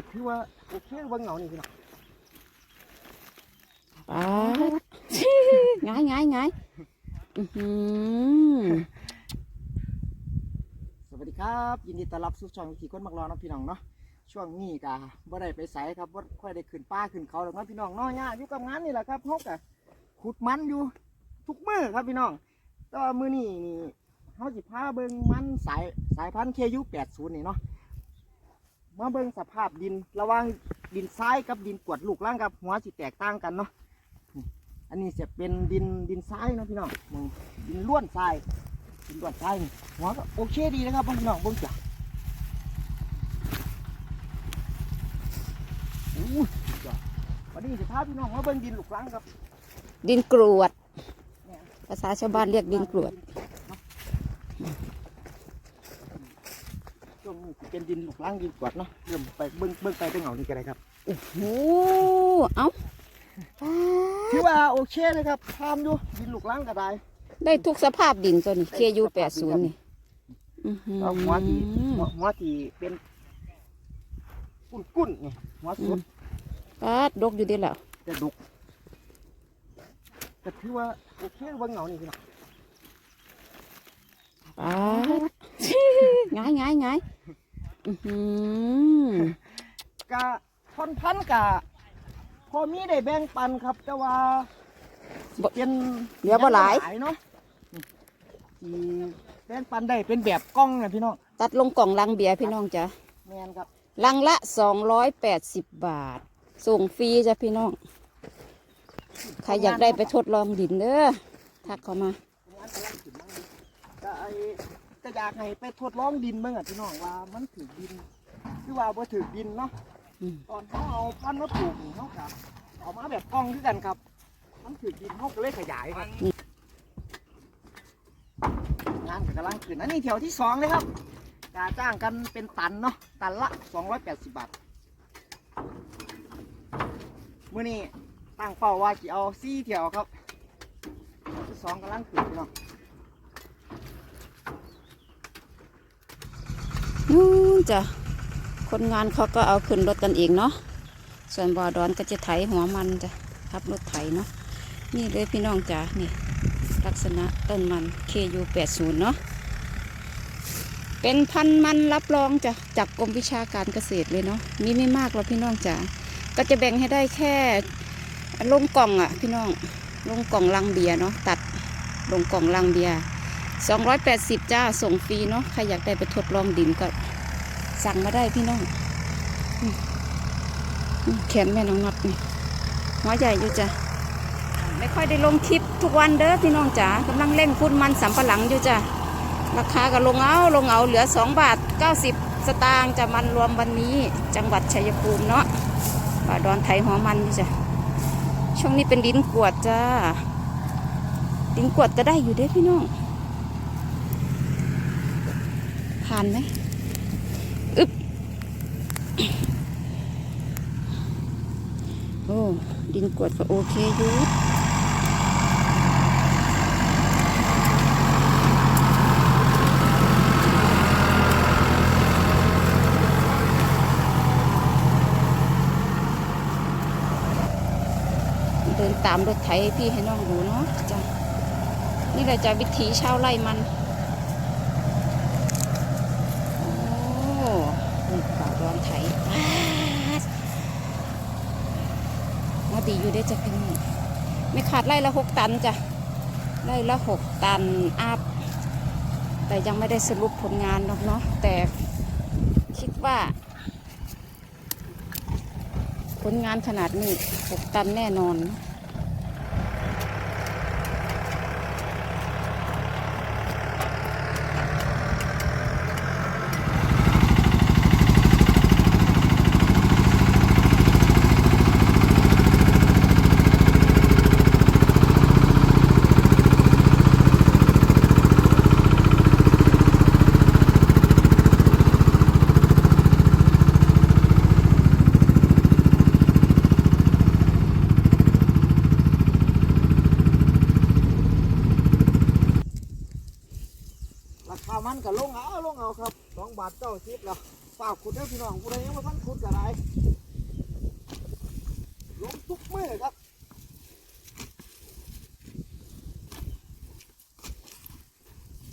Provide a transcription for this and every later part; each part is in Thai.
ก็ถือว่าโอเคเบิ่งเหงานี่พี่น้องปาดง่ายง่ายง่ายอื้อหือสวัสดีครับ ยินดีต้อนรับสู่ช่องวิถีคนมักรอเนาะพี่น้องเนาะช่วงนี้กะบ่ได้ไปไสครับบ่ค่อยได้ขึ้นป่าขึ้นเขาหรอกเนาะพี่น้องเนาะย่าอยู่กับงานนี่แหละครับเฮากะขุดมันอยู่ ทุกมื้อครับพี่น้องแต่ว่ามื้อนี้นี่เฮาสิพาเบิ่งมันสายสายพันธุ์ KU 80 นี่เนาะ มาเบิ่งสภาพดินระหว่างดินทรายกับดินกรวดลูกล่างครับหัวสิแตกต่างกันเนาะนี่อันนี้จะเป็นดินดินทรายเนาะพี่น้องมองดินล้วนทรายดินล้วนทรายนี่หัวก็โอเคดีนะครับพี่น้องเบิ่งจ้ะอู้สุดยอดวันนี้สิพาพี่น้องมาเบิ่งดินลูกล่างครับ ดินกรวดเนี่ยภาษาชาวบ้านเรียกดินกรวด ช่วงนี้สิ เป็นดินลูกล่างดินกรวดเนาะเริ่มไปเบิ่งเบิ่งไปเบิ่งเอานี่ก็ได้ครับโอ้โหเอ้าปาถืดอว่าโอเคเลยครับทำอยู่ดินลูกล่างก็ได้ได้ทุกสภาพดินตัวนี้เคยูแปดศูนย์นี่อื้อหือเอาหัวที่หัวหัวที่เป็นกุ้นกุ้นๆนี่หัวสุดปาดดกอยู่เดีแล้วจะดุกก็ถือว่าโอเคเบิ่งเหงานี่พี่น้องปาดง่ายง่ายง่ายอื้อหือ กะพันพันกะ พอมีได้แบ่งปันครับ แต่ว่าบ่เป็นเหลือบ่หลายเนาะที่แบ่งปันได้เป็นแบบกล้องนะพี่น้อง ตัดลงกล่องลังเบียร์พี่น้องจ้ะแมนครับลังละสองร้อยแปดสิบบาท ส่งฟรีจ้ะพี่น้องใครอยากได้ไปทดลองดินเด้อทักเข้ามางาน กำลังขึ้นมาอยู่ก็ไอ้ก็อยากให้ไปทดลองดินเบิ่งอะพี่น้องว่ามันถือดินคือว่าบ่ถือดินเนาะอืมตอนเขาเอาพันธุ์มาปลูกนี่เขาครับเอามาแบบกล้องคือกันครับ มันถือดินเขาก็เลยขยายครับงานก็กำลังขึ้นอันนี้แถวที่สองเลยครับกาจ้างกันเป็นตันเนาะตันละ 280 บาทมื้อนี้ตั้งเป้าว่าจะเอาซี่แถวครับแถวที่สองกำลังขึ้นพี่น้อง นู่น จ้ะคนงานเขาก็เอาขึ้นรถกันเองเนาะส่วนบอดอนก็จะไถหัวมันจ้ะขับรถไถเนาะนี่เลยพี่น้องจ้ะนี่ลักษณะต้นมัน KU 80เนาะเป็นพันมันรับรองจ้ะจากกรมวิชาการเกษตรเลยเนาะมีไม่มากหรอกพี่น้องจ้ะก็จะแบ่งให้ได้แค่ลงกล่องอะพี่น้องลงกล่องลังเบียเนาะตัดลงกล่องลังเบียร์280 จ้าส่งฟรีเนาะใครอยากได้ไปทดลองดินก็ สั่งมาได้พี่น้องแขนแม่น้องนัดนี่หัวใหญ่อยู่จ้ะไม่ค่อยได้ลงคลิปทุกวันเด้อพี่น้องจ๋ากำลังเล่นคุณมันสำปะหลังอยู่จ้ะราคาก็ลงเอาลงเอาเหลือ 2 บาท 90 สตางค์จะมันรวมวันนี้จังหวัดชัยภูมิเนาะป่าดอนไทยหัวมันอยู่จ้ะช่วงนี้เป็นดินกวดจ้าดินกวดก็ได้อยู่เด้พี่น้องผ่านไหมอึ๊บ โอ้ ดินกวดก็โอเคอยู่เดินตามรถไถพี่ให้น้องดูเนาะจ้ะนี่แหละจะวิถีชาวไร่มัน โอ้นี่ป่าดอนไถป๊าด ติอยู่ได้จ้ะพี่น้องไม่ขาดไร่ละหกตันจ้ะไร่ละหกตันอัพแต่ยังไม่ได้สรุปผลงานหรอกเนาะแต่คิดว่า ผลงานขนาดนี้หกตันแน่นอน มันก็ลงเอาลงเอาครับสองบาทเจ้าสิบแล้วฝากขุดได้พี่น้องผู้ใดยังไม่ทันขุดกระไรลงทุกเมื่อครับ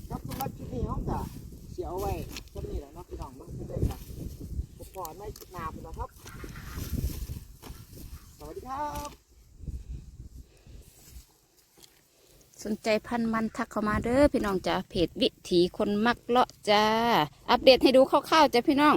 ครับสำหรับคลิปนี้ห้องกะเสียวไว้ก็มีแล้วนาะพี่น้องบ้างที่ได้ครับผมขอในนาบนะครับ สวัสดีครับ สนใจพันมันทักเข้ามาเด้อพี่น้องจ้าเพจวิถีคนมักเลาะจ้า อัปเดตให้ดูคร่าวๆจ้ะพี่น้อง